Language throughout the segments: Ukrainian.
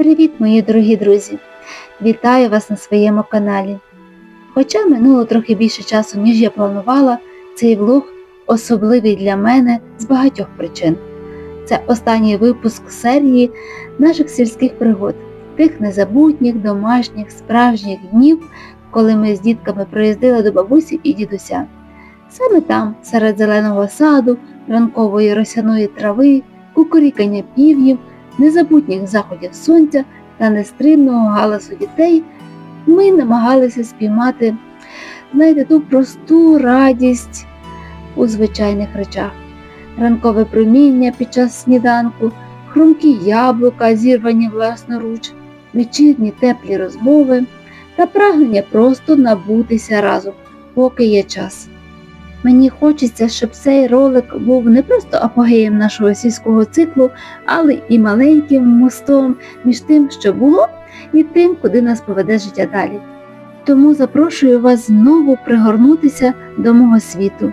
Привіт, мої дорогі друзі! Вітаю вас на своєму каналі. Хоча минуло трохи більше часу, ніж я планувала, цей влог особливий для мене з багатьох причин. Це останній випуск серії наших сільських пригод, тих незабутніх, домашніх, справжніх днів, коли ми з дітками приїздили до бабусі і дідуся. Саме там, серед зеленого саду, ранкової росяної трави, кукурікання півнів, незабутніх заходів сонця та нестримного галасу дітей, ми намагалися спіймати, знаєте, ту просту радість у звичайних речах. Ранкове проміння під час сніданку, хрумкі яблука, зірвані власноруч, вечірні теплі розмови та прагнення просто набутися разом, поки є час. Мені хочеться, щоб цей ролик був не просто апогеєм нашого сільського циклу, але і маленьким мостом між тим, що було, і тим, куди нас поведе життя далі. Тому запрошую вас знову пригорнутися до мого світу.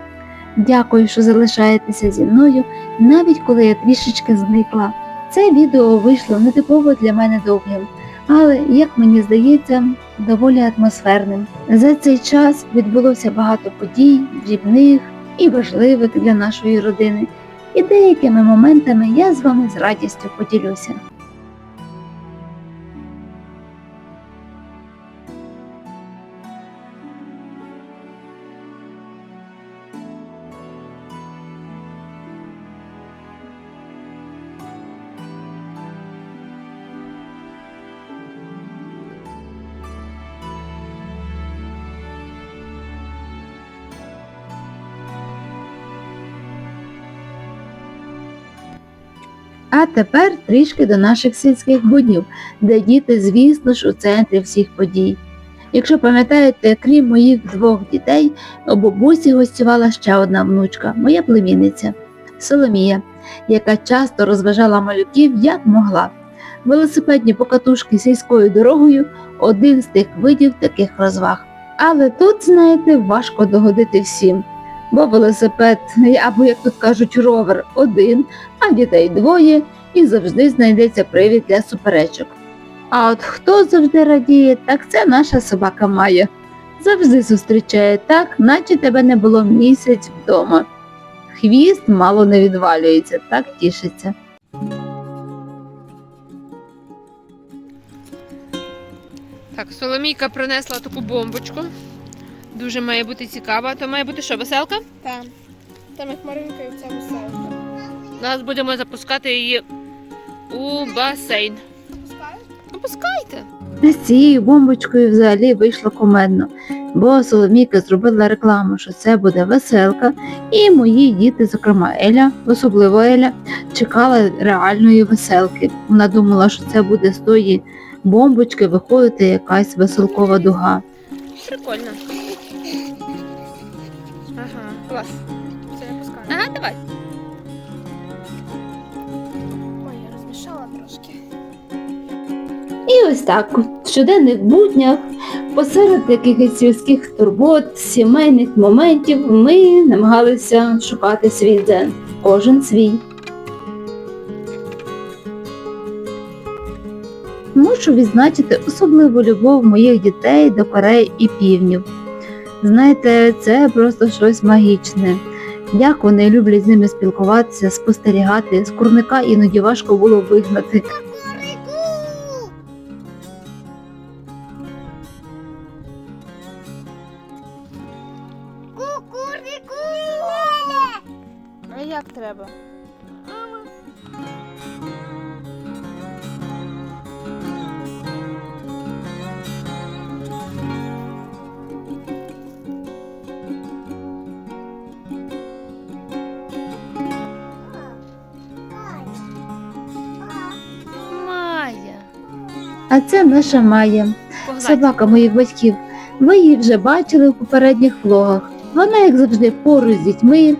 Дякую, що залишаєтеся зі мною, навіть коли я трішечки зникла. Це відео вийшло нетипово для мене довгим, але, як мені здається, доволі атмосферним. За цей час відбулося багато подій, дрібних і важливих для нашої родини, і деякими моментами я з вами з радістю поділюся. А тепер трішки до наших сільських буднів, де діти, звісно ж, у центрі всіх подій. Якщо пам'ятаєте, крім моїх двох дітей, у бабусі гостювала ще одна внучка, моя племінниця Соломія, яка часто розважала малюків як могла. Велосипедні покатушки сільською дорогою один з тих видів таких розваг. Але тут, знаєте, важко догодити всім, бо велосипед, або, як тут кажуть, ровер один, а дітей двоє, і завжди знайдеться привід для суперечок. А от хто завжди радіє, так це наша собака Майя. Завжди зустрічає так, наче тебе не було місяць вдома. Хвіст мало не відвалюється, так тішиться. Так, Соломійка принесла таку бомбочку. Дуже має бути цікава. То має бути що, веселка? Там. Там як Маринка і ця веселка. Зараз будемо запускати її у басейн. Пускаєш? Ну. З цією бомбочкою взагалі вийшло комедно, бо Соломійка зробила рекламу, що це буде веселка, і мої діти, зокрема Еля, особливо Еля, чекала реальної веселки. Вона думала, що це буде з тої бомбочки виходити якась веселкова дуга. Прикольно. Ага, клас. Це я пускаю. Ага, давай. Ой, я розмішала трошки. І ось так, в щоденних буднях, посеред якихось сільських турбот, сімейних моментів, ми намагалися шукати свій дзен, кожен свій. Мушу відзначити особливу любов моїх дітей до корей і півнів. Знаєте, це просто щось магічне. Як вони люблять з ними спілкуватися, спостерігати, з курника іноді важко було вигнати. А це наша Майя, собака моїх батьків. Ви її вже бачили в попередніх влогах. Вона, як завжди, поруч з дітьми,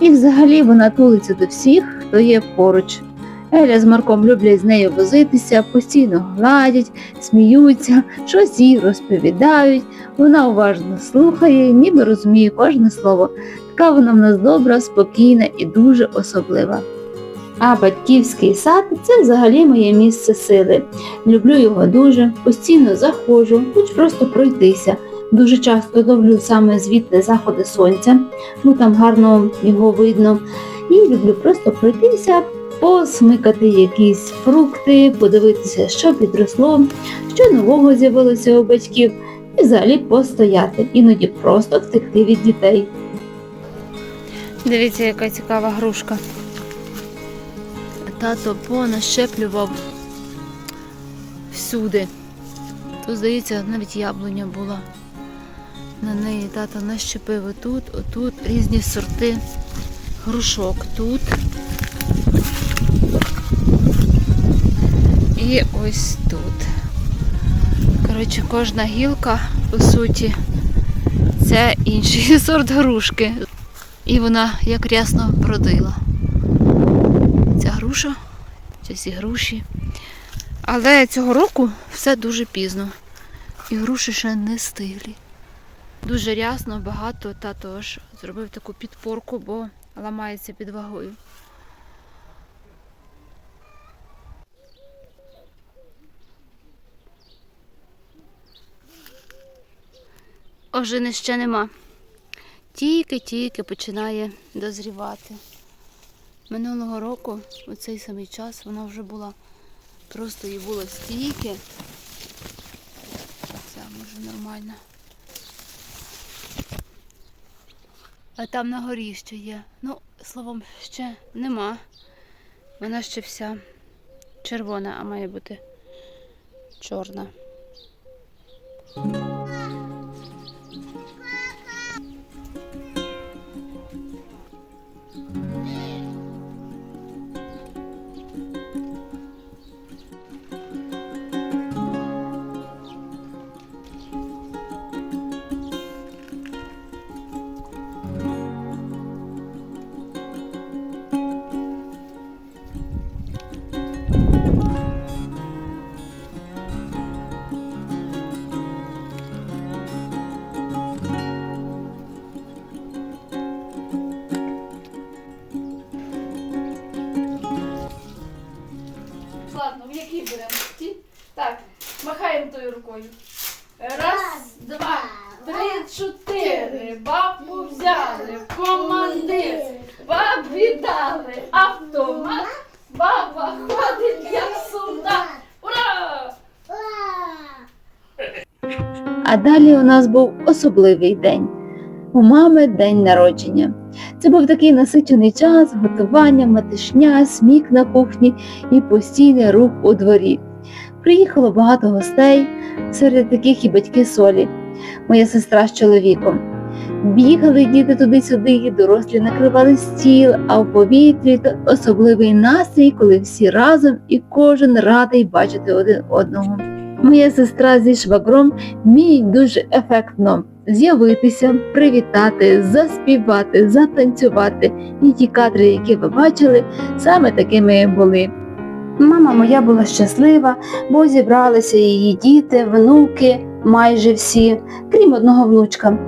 і взагалі вона тулиться до всіх, хто є поруч. Еля з Марком люблять з нею возитися, постійно гладять, сміються, щось їй розповідають. Вона уважно слухає, ніби розуміє кожне слово. Така вона в нас добра, спокійна і дуже особлива. А батьківський сад це взагалі моє місце сили. Люблю його дуже, постійно заходжу, хоч просто пройтися. Дуже часто ловлю саме звідти заходи сонця, бо там гарно його видно. І люблю просто пройтися, посмикати якісь фрукти, подивитися, що підросло, що нового з'явилося у батьків, і взагалі постояти, іноді просто втекти від дітей. Дивіться, яка цікава грушка. Тато понащеплював всюди. Тут, здається, навіть яблуня була. На неї тато нащепив отут, отут різні сорти грушок тут. І ось тут. Коротше, кожна гілка, по суті, це інший сорт грушки. І вона як рясно бродила. Ця груша, ці груші. Але цього року все дуже пізно. І груші ще не стиглі. Дуже рясно, багато, тато аж зробив таку підпорку, бо ламається під вагою. Ожини ще нема. Тільки-тільки починає дозрівати. Минулого року, у цей самий час, вона вже була просто їй було стільки. Це може нормально. А там на горі ще є. Ну, словом, ще нема. Вона ще вся червона, а має бути чорна. Особливий день. У мами день народження. Це був такий насичений час, готування, матишня, сміх на кухні і постійний рух у дворі. Приїхало багато гостей, серед яких і батьки солі, моя сестра з чоловіком. Бігали діти туди-сюди, і дорослі накривали стіл, а в повітрі особливий настрій, коли всі разом і кожен радий бачити один одного. Моя сестра зі швагром вміють дуже ефектно з'явитися, привітати, заспівати, затанцювати. І ті кадри, які ви бачили, саме такими були. Мама моя була щаслива, бо зібралися її діти, внуки, майже всі, крім одного внучка.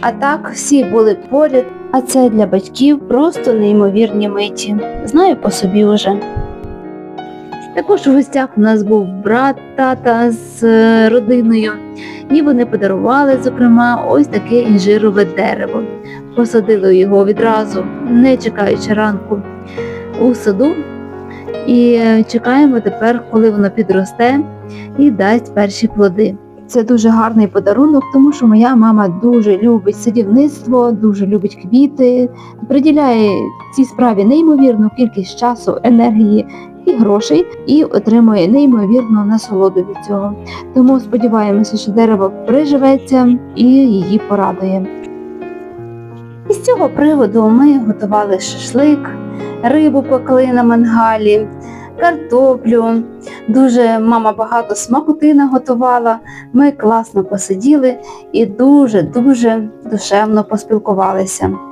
А так всі були поряд, а це для батьків просто неймовірні миті. Знаю по собі уже. Також у гостях у нас був брат тата з е, родиною, і вони подарували, зокрема, ось таке інжирове дерево. Посадили його відразу, не чекаючи ранку у саду. І е, чекаємо тепер, коли воно підросте і дасть перші плоди. Це дуже гарний подарунок, тому що моя мама дуже любить садівництво, дуже любить квіти, приділяє цій справі неймовірну кількість часу, енергії і грошей, і отримує неймовірну насолоду від цього. Тому сподіваємося, що дерево приживеться і її порадує. І з цього приводу ми готували шашлик, рибу пекли на мангалі, картоплю. Дуже мама багато смакоти готувала. Ми класно посиділи і дуже-дуже душевно поспілкувалися.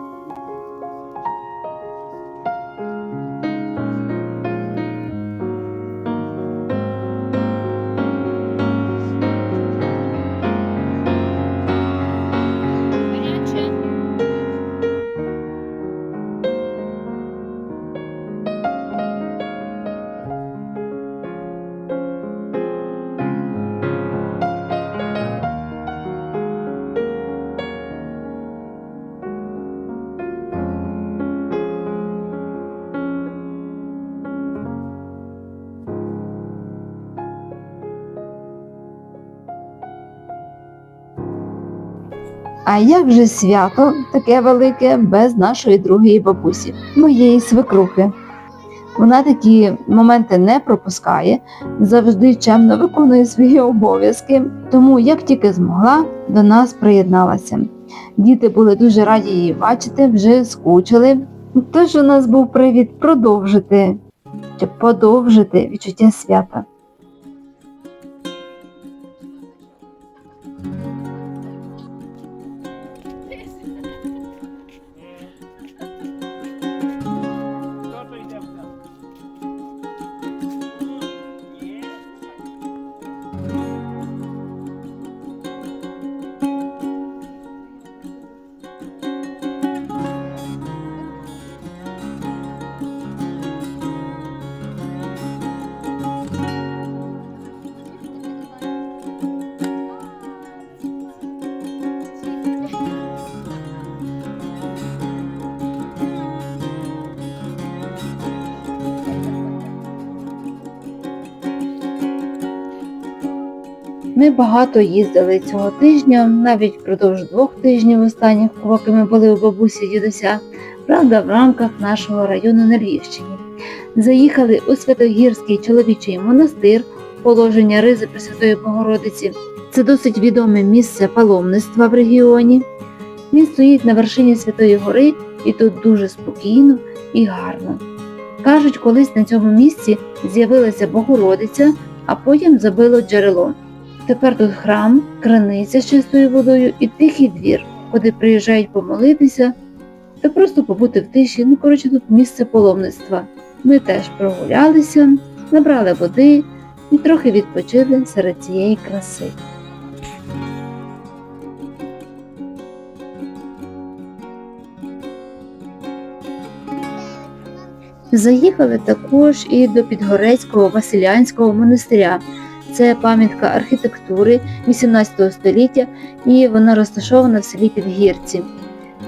А як же свято таке велике без нашої другої бабусі, моєї свекрухи? Вона такі моменти не пропускає, завжди чемно виконує свої обов'язки, тому як тільки змогла, до нас приєдналася. Діти були дуже раді її бачити, вже скучили. Тож у нас був привід продовжити чи подовжити відчуття свята. Ми багато їздили цього тижня, навіть впродовж двох тижнів останніх, поки ми були у бабусі дідуся, правда, в рамках нашого району на Львівщині. Заїхали у Святогірський чоловічий монастир, положення Ризи Пресвятої Богородиці. Це досить відоме місце паломництва в регіоні. Він стоїть на вершині Святої Гори і тут дуже спокійно і гарно. Кажуть, колись на цьому місці з'явилася Богородиця, а потім забило джерело. Тепер тут храм, краниця з чистою водою і тихий двір, куди приїжджають помолитися та просто побути в тиші. Ну, коротше, тут місце паломництва. Ми теж прогулялися, набрали води і трохи відпочили серед цієї краси. Заїхали також і до Підгорецького Василянського монастиря. Це пам'ятка архітектури 18 століття і вона розташована в селі Підгірці.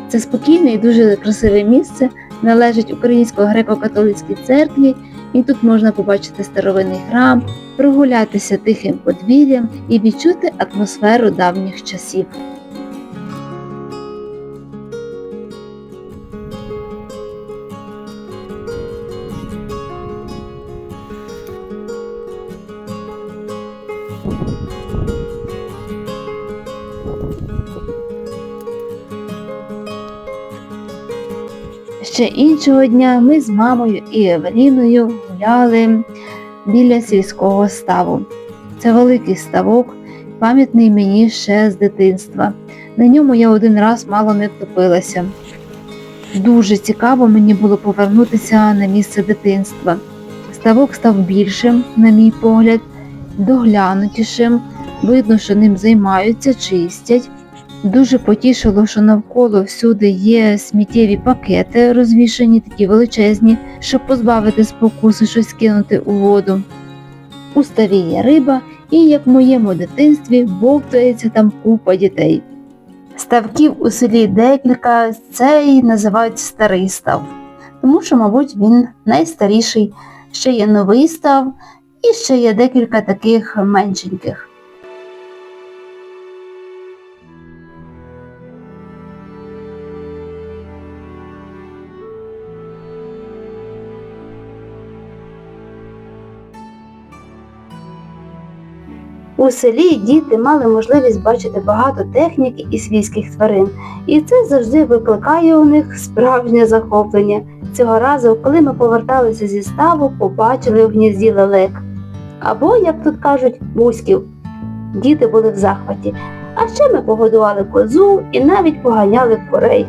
Це спокійне і дуже красиве місце, належить Українсько-греко-католицькій церкві, і тут можна побачити старовинний храм, прогулятися тихим подвір'ям і відчути атмосферу давніх часів. Ще іншого дня ми з мамою і Евеліною гуляли біля сільського ставу. Це великий ставок, пам'ятний мені ще з дитинства. На ньому я один раз мало не втопилася. Дуже цікаво мені було повернутися на місце дитинства. Ставок став більшим, на мій погляд, доглянутішим. Видно, що ним займаються, чистять. Дуже потішило, що навколо всюди є сміттєві пакети, розвішані такі величезні, щоб позбавити спокуси щось кинути у воду. У ставі є риба, і, як в моєму дитинстві, бовтається там купа дітей. Ставків у селі декілька, цей називають старий став, тому що, мабуть, він найстаріший. Ще є новий став і ще є декілька таких меншеньких. У селі діти мали можливість бачити багато техніки і свійських тварин, і це завжди викликає у них справжнє захоплення. Цього разу, коли ми поверталися зі ставу, побачили у гнізді лелек. Або, як тут кажуть, бузьків. Діти були в захваті. А ще ми погодували козу і навіть поганяли курей.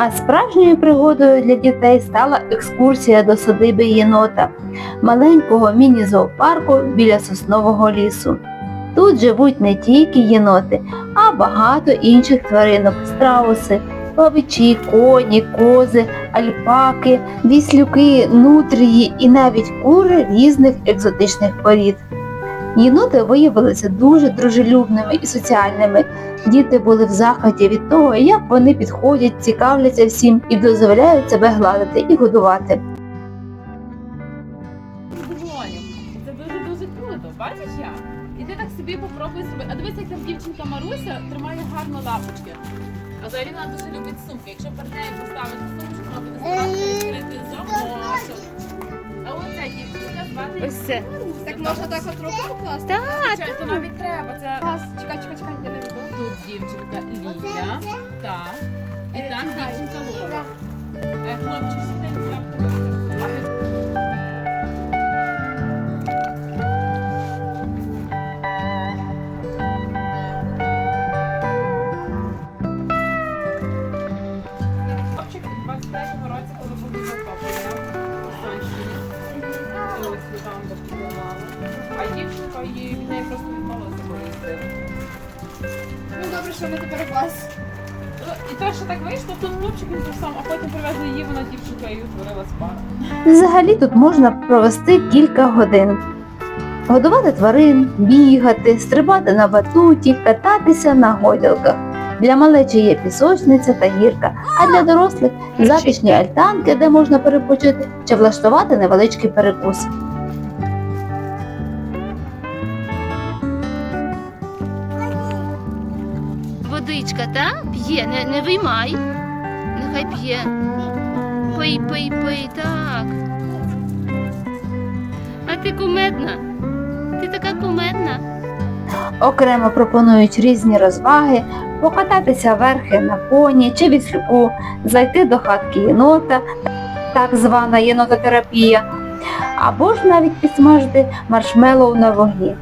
А справжньою пригодою для дітей стала екскурсія до садиби єнота, маленького міні-зоопарку біля соснового лісу. Тут живуть не тільки єноти, а багато інших тваринок страуси, павичі, коні, кози, альпаки, віслюки, нутрії і навіть кури різних екзотичних порід. Єноти виявилися дуже дружелюбними і соціальними. Діти були в захваті від того, як вони підходять, цікавляться всім і дозволяють себе гладити і годувати. Це дуже дуже круто, бачиш як? І ти так собі попробуй зробити. А дивись, як там дівчинка Маруся тримає гарно лапочки. А Заріна дуже любить сумки. Якщо перед нею поставити сумку, вона буде старатися Ось це. Так можна так от руку класти. Так, то навіть треба. Це Раз, чекай, чекай, чекай, я не веду. тут дівчинка Ліля. Так. І там дівчинка Лора. Е, Хлопчик сидить. Ну, І те, що так вийшло, тут хлопчик він сам, а потім привезли її, вона дівчинка і утворилась пара. Взагалі тут можна провести кілька годин. Годувати тварин, бігати, стрибати на батуті, кататися на гойдалках. Для малечі є пісочниця та гірка, а для дорослих затишні альтанки, де можна перепочити чи влаштувати невеличкий перекус. Водичка, та? П'є, не, не виймай. Нехай п'є. Пий, пий, пий, так. А ти кумедна. Ти така кумедна. Окремо пропонують різні розваги, покататися верхи на коні чи віслюку, зайти до хатки єнота, так звана єнототерапія, або ж навіть підсмажити маршмеллоу на вогні.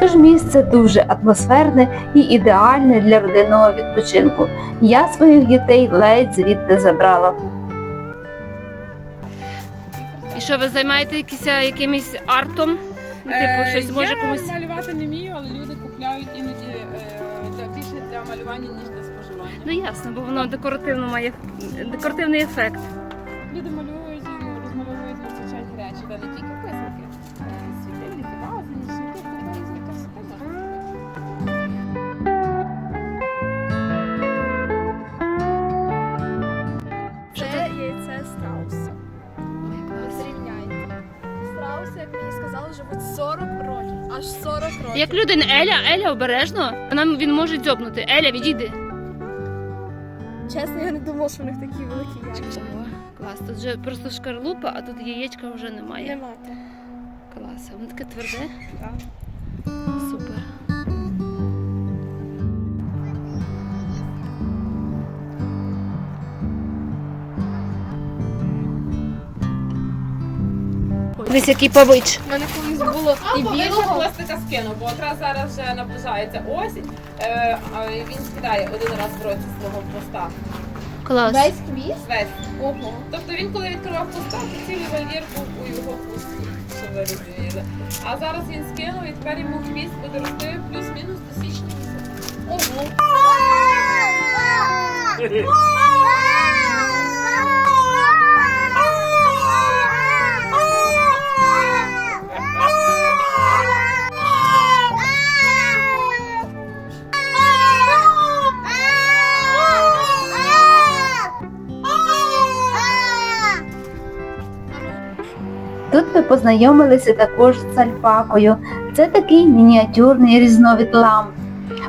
Тож місце дуже атмосферне і ідеальне для родинного відпочинку. Я своїх дітей ледь звідти забрала. І що, ви займаєтеся якимось артом? Ну, Типу, щось може Е, я комусь. малювати не вмію, але люди купляють іноді е, для- більше для малювання, ніж для споживання. Ну ясно, бо воно декоративно має декоративний ефект. Люди малюють Як людина Еля, Еля обережно, вона він може дзьобнути. Еля, відійди. Чесно, я не думала, що в них такі великі яйця. О, клас. Тут вже просто шкарлупа, а тут яєчка вже немає. Немає. Клас. А воно таке тверде. Так. Дивись, який павич. У мене колись було і Або білого. пластика скину, бо якраз зараз вже наближається осінь, е, а він скидає один раз в році свого хвоста. Клас. Весь хвіст? Весь. Ого. Тобто він, коли відкривав хвоста, то цілий вольєр був у його хвості, що ви розуміли. А зараз він скинув і тепер йому хвіст буде рости плюс-мінус до січня місяця. Ого. Тут ми познайомилися також з альпакою. Це такий мініатюрний різновид ламп.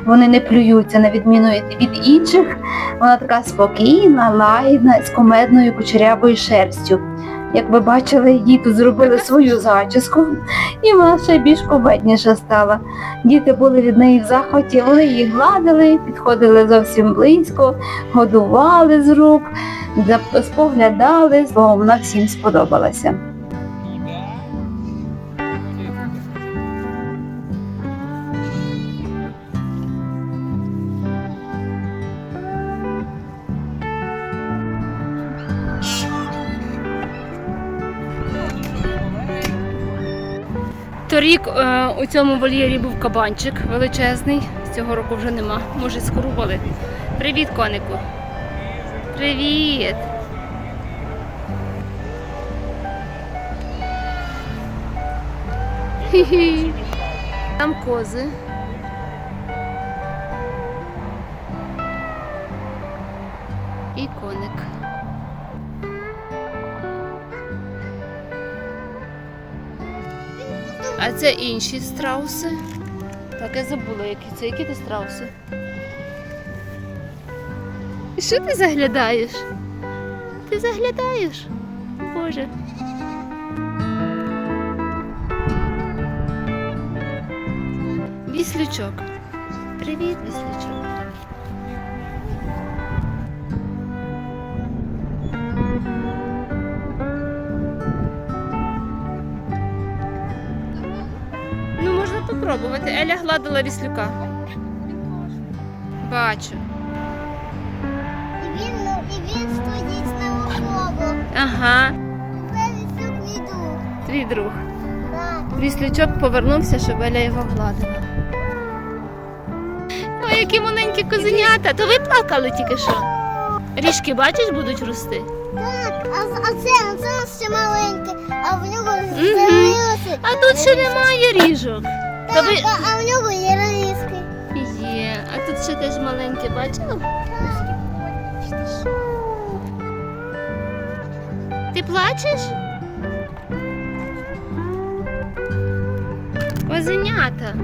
Вони не плюються на відміну від, інших. Вона така спокійна, лагідна, з комедною кучерявою шерстю. Як ви бачили, тут зробили свою зачіску, і вона ще більш кумедніша стала. Діти були від неї в захваті, вони її гладили, підходили зовсім близько, годували з рук, споглядали, словом, вона всім сподобалася. Торік е, у цьому вольєрі був кабанчик величезний. Цього року вже нема. Може, скорували. Привіт, конику. Привіт. Там кози. Це інші страуси. Так, я забула, які це. Які ти страуси? І Що ти заглядаєш? Ти заглядаєш? Боже. Віслючок. Привіт, віслючок. Можна попробувати. Еля гладила віслюка. Бачу. І він, ну, і він стоїть на голову. Ага, Це вісюк мій друг. твій друг. Так. Віслючок повернувся, щоб Еля його гладила. Ой, які маленькі козенята. То ви плакали тільки що. Ріжки, бачиш, будуть рости. Так, а, а це, а це ще маленьке, а в нього Мгм. з'явилося. А тут ще немає ріжок. Так, ви... а, в нього є різки. Є, а тут ще теж маленьке, бачила? Ти плачеш? Козенята.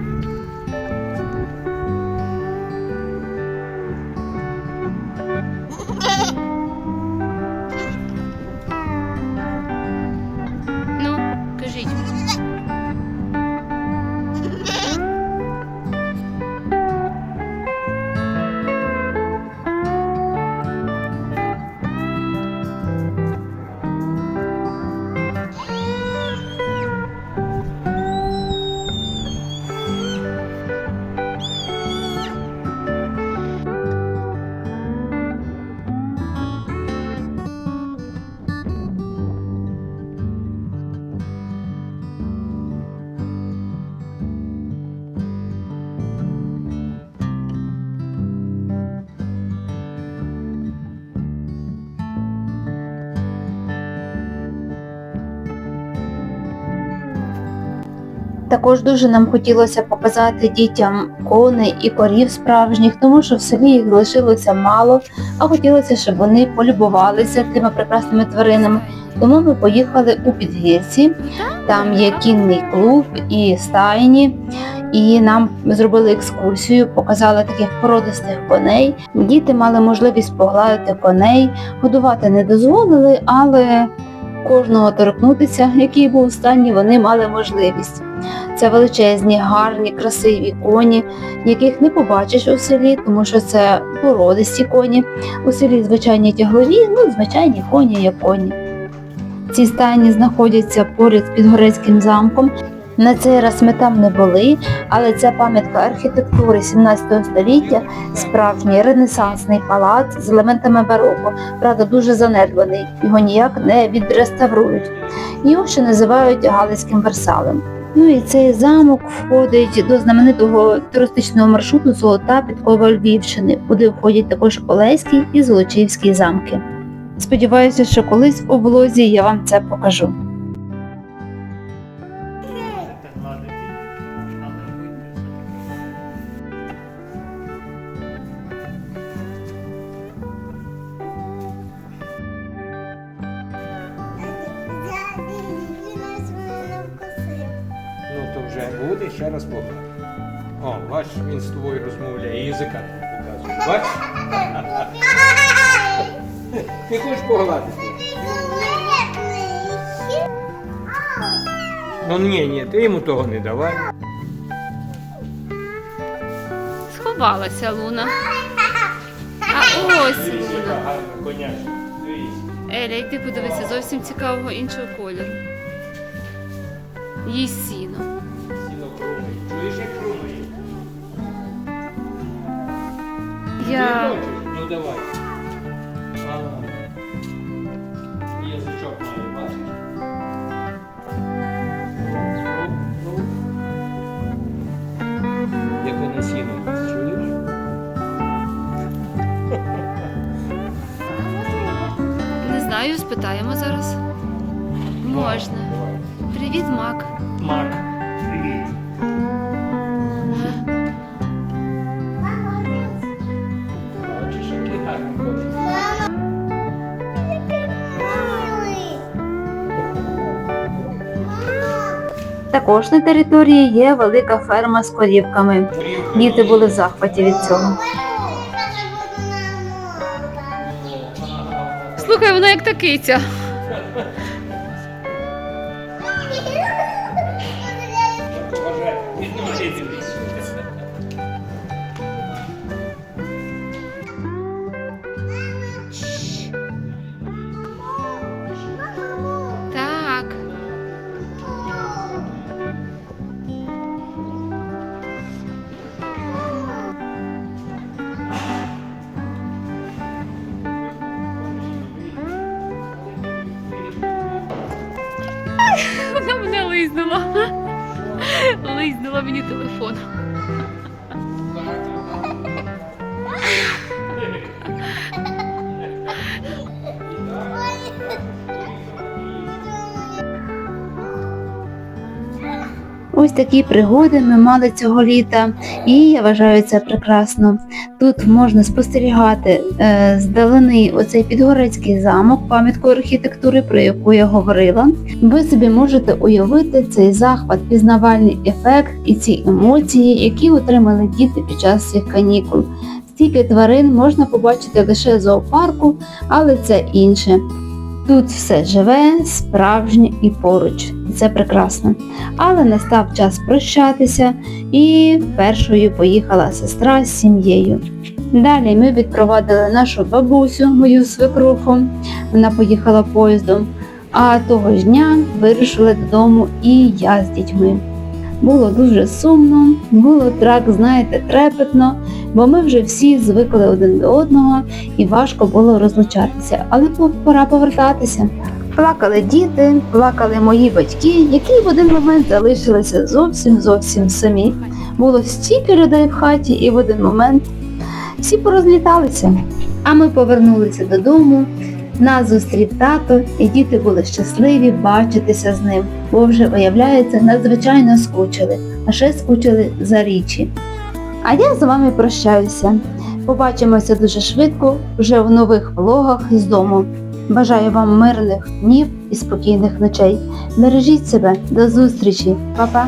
Також дуже нам хотілося показати дітям коней і корів справжніх, тому що в селі їх лишилося мало, а хотілося, щоб вони полюбувалися тими прекрасними тваринами. Тому ми поїхали у Підгірці, там є кінний клуб і стайні, і нам зробили екскурсію, показали таких породистих коней. Діти мали можливість погладити коней, годувати не дозволили, але кожного торкнутися, який був останній, вони мали можливість. Це величезні, гарні, красиві коні, яких не побачиш у селі, тому що це породисті коні. У селі звичайні тяглові, ну звичайні коні як коні. Ці стайні знаходяться поряд з Підгорецьким замком. На цей раз ми там не були, але це пам'ятка архітектури 17 століття, справжній ренесансний палац з елементами бароко. Правда, дуже занедбаний, його ніяк не відреставрують. Його ще називають Галицьким Версалем. Ну і цей замок входить до знаменитого туристичного маршруту Золота підкова Львівщини, куди входять також Олеський і Золочівський замки. Сподіваюся, що колись в облозі я вам це покажу. Ти йому того не давай. Сховалася Луна. А ось Луна. Еля, йди подивися, зовсім цікавого іншого кольору. Їй сіно. Сіно хрумає. Чуєш, як хрумає? Ти Я... хочеш? Ну давай. як вони сінуть. Не знаю, спитаємо зараз. Можна. Привіт, Мак. Мак. Також на території є велика ферма з корівками. Діти були в захваті від цього. Слухай, вона як та киця. Ось такі пригоди ми мали цього літа, і я вважаю це прекрасно. Тут можна спостерігати е, здалени оцей підгорецький замок, пам'ятку архітектури, про яку я говорила. Ви собі можете уявити цей захват, пізнавальний ефект і ці емоції, які отримали діти під час цих канікул. Стільки тварин можна побачити лише в зоопарку, але це інше. Тут все живе, справжнє і поруч. Це прекрасно. Але настав час прощатися, і першою поїхала сестра з сім'єю. Далі ми відпровадили нашу бабусю, мою свекруху. Вона поїхала поїздом. А того ж дня вирушили додому і я з дітьми. Було дуже сумно, було так, знаєте, трепетно, бо ми вже всі звикли один до одного і важко було розлучатися, але пора повертатися. Плакали діти, плакали мої батьки, які в один момент залишилися зовсім зовсім самі. Було стільки людей в хаті, і в один момент всі порозліталися. А ми повернулися додому. Нас зустрів тато, і діти були щасливі бачитися з ним, бо вже, виявляється, надзвичайно скучили, а ще скучили за річі. А я з вами прощаюся. Побачимося дуже швидко вже в нових влогах з дому. Бажаю вам мирних днів і спокійних ночей. Бережіть себе, до зустрічі, Па-па!